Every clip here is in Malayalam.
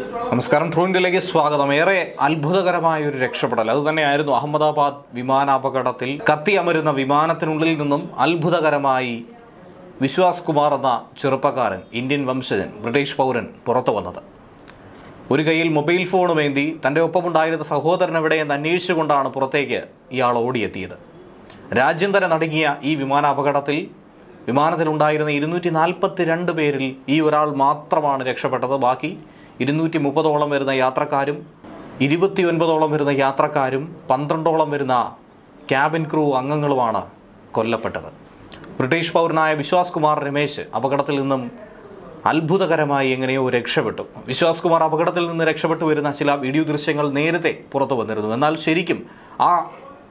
നമസ്കാരം. ട്രൂ ഇന്ത്യയിലേക്ക് സ്വാഗതം. ഏറെ അത്ഭുതകരമായ ഒരു രക്ഷപ്പെടൽ. അത് തന്നെയായിരുന്നു അഹമ്മദാബാദ് വിമാനാപകടത്തിൽ കത്തിയമരുന്ന വിമാനത്തിനുള്ളിൽ നിന്നും അത്ഭുതകരമായി വിശ്വാസ് കുമാർ എന്ന ചെറുപ്പക്കാരൻ ഇന്ത്യൻ വംശജൻ ബ്രിട്ടീഷ് പൗരൻ പുറത്തു വന്നത്. ഒരു കയ്യിൽ മൊബൈൽ ഫോണുമേന്തി തന്റെ ഒപ്പമുണ്ടായിരുന്ന സഹോദരൻ എവിടെയെന്ന് അന്വേഷിച്ചുകൊണ്ടാണ് പുറത്തേക്ക് ഇയാൾ ഓടിയെത്തിയത്. രാജ്യം തന്നെ നടുങ്ങിയ ഈ വിമാനാപകടത്തിൽ വിമാനത്തിലുണ്ടായിരുന്ന ഇരുന്നൂറ്റി നാൽപ്പത്തി രണ്ട് പേരിൽ ഈ ഒരാൾ മാത്രമാണ് രക്ഷപ്പെട്ടത്. ബാക്കി ഇരുന്നൂറ്റി മുപ്പതോളം വരുന്ന യാത്രക്കാരും ഇരുപത്തിയൊൻപതോളം വരുന്ന യാത്രക്കാരും പന്ത്രണ്ടോളം വരുന്ന ക്യാബിൻ ക്രൂ അംഗങ്ങളുമാണ് കൊല്ലപ്പെട്ടത്. ബ്രിട്ടീഷ് പൗരനായ വിശ്വാസ് കുമാർ രമേശ് അപകടത്തിൽ നിന്നും അത്ഭുതകരമായി എങ്ങനെയോ രക്ഷപ്പെട്ടു. വിശ്വാസ് കുമാർ അപകടത്തിൽ നിന്ന് രക്ഷപ്പെട്ടു വരുന്ന ചില വീഡിയോ ദൃശ്യങ്ങൾ നേരത്തെ പുറത്തു വന്നിരുന്നു. എന്നാൽ ശരിക്കും ആ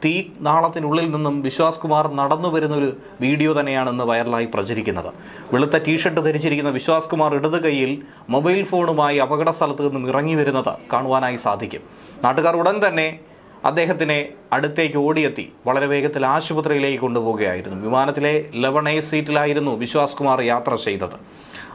തീ നാളത്തിനുള്ളിൽ നിന്നും വിശ്വാസ് കുമാർ നടന്നു വരുന്നൊരു വീഡിയോ തന്നെയാണ് ഇന്ന് വൈറലായി പ്രചരിക്കുന്നത്. വെളുത്ത ടീഷർട്ട് ധരിച്ചിരിക്കുന്ന വിശ്വാസ് കുമാർ ഇടത് കൈയിൽ മൊബൈൽ ഫോണുമായി അപകട സ്ഥലത്ത് നിന്നും ഇറങ്ങി വരുന്നത് കാണുവാനായി സാധിക്കും. നാട്ടുകാർ ഉടൻ തന്നെ അദ്ദേഹത്തിനെ അടുത്തേക്ക് ഓടിയെത്തി വളരെ വേഗത്തിൽ ആശുപത്രിയിലേക്ക് കൊണ്ടുപോവുകയായിരുന്നു. വിമാനത്തിലെ ലെവൺ എ സീറ്റിലായിരുന്നു വിശ്വാസ് കുമാർ യാത്ര ചെയ്തത്.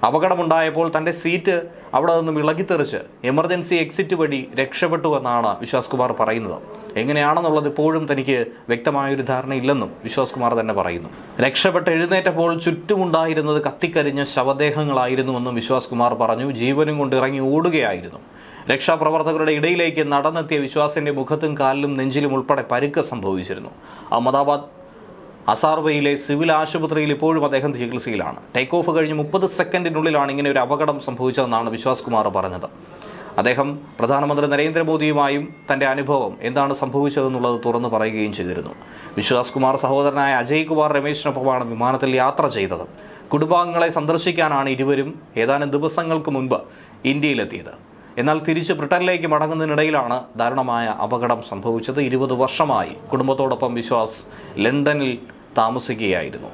അപകടമുണ്ടായപ്പോൾ തന്റെ സീറ്റ് അവിടെ നിന്നും ഇളകിത്തെറിച്ച് എമർജൻസി എക്സിറ്റ് വഴി രക്ഷപ്പെട്ടു എന്നാണ് വിശ്വാസ് കുമാർ പറയുന്നത്. എങ്ങനെയാണെന്നുള്ളത് ഇപ്പോഴും തനിക്ക് വ്യക്തമായൊരു ധാരണയില്ലെന്നും വിശ്വാസ് കുമാർ തന്നെ പറയുന്നു. രക്ഷപ്പെട്ട് എഴുന്നേറ്റപ്പോൾ ചുറ്റുമുണ്ടായിരുന്നത് കത്തിക്കരിഞ്ഞ ശവദേഹങ്ങളായിരുന്നുവെന്നും വിശ്വാസ് കുമാർ പറഞ്ഞു. ജീവനും കൊണ്ട് ഇറങ്ങി ഓടുകയായിരുന്നു. രക്ഷാപ്രവർത്തകരുടെ ഇടയിലേക്ക് നടന്നെത്തിയ വിശ്വാസിന്റെ മുഖത്തും കാലിലും നെഞ്ചിലും ഉൾപ്പെടെ പരുക്ക് സംഭവിച്ചിരുന്നു. അഹമ്മദാബാദ് അസാർവയിലെ സിവിൽ ആശുപത്രിയിൽ ഇപ്പോഴും അദ്ദേഹം ചികിത്സയിലാണ്. ടേക്ക് ഓഫ് കഴിഞ്ഞ് മുപ്പത് സെക്കൻഡിനുള്ളിലാണ് ഇങ്ങനെ ഒരു അപകടം സംഭവിച്ചതെന്നാണ് വിശ്വാസ് കുമാർ പറഞ്ഞത്. അദ്ദേഹം പ്രധാനമന്ത്രി നരേന്ദ്രമോദിയുമായും തന്റെ അനുഭവം എന്താണ് സംഭവിച്ചതെന്നുള്ളത് തുറന്നു പറയുകയും ചെയ്തിരുന്നു. വിശ്വാസ് കുമാർ സഹോദരനായ അജയ് കുമാർ രമേശിനൊപ്പമാണ് വിമാനത്തിൽ യാത്ര ചെയ്തത്. കുടുംബാംഗങ്ങളെ സന്ദർശിക്കാനാണ് ഇരുവരും ഏതാനും ദിവസങ്ങൾക്ക് മുൻപ് ഇന്ത്യയിലെത്തിയത്. എന്നാൽ തിരിച്ച് ബ്രിട്ടനിലേക്ക് മടങ്ങുന്നതിനിടയിലാണ് ദാരുണമായ അപകടം സംഭവിച്ചത്. ഇരുപത് വർഷമായി കുടുംബത്തോടൊപ്പം വിശ്വാസ് ലണ്ടനിൽ താമസിക്കുകയായിരുന്നു.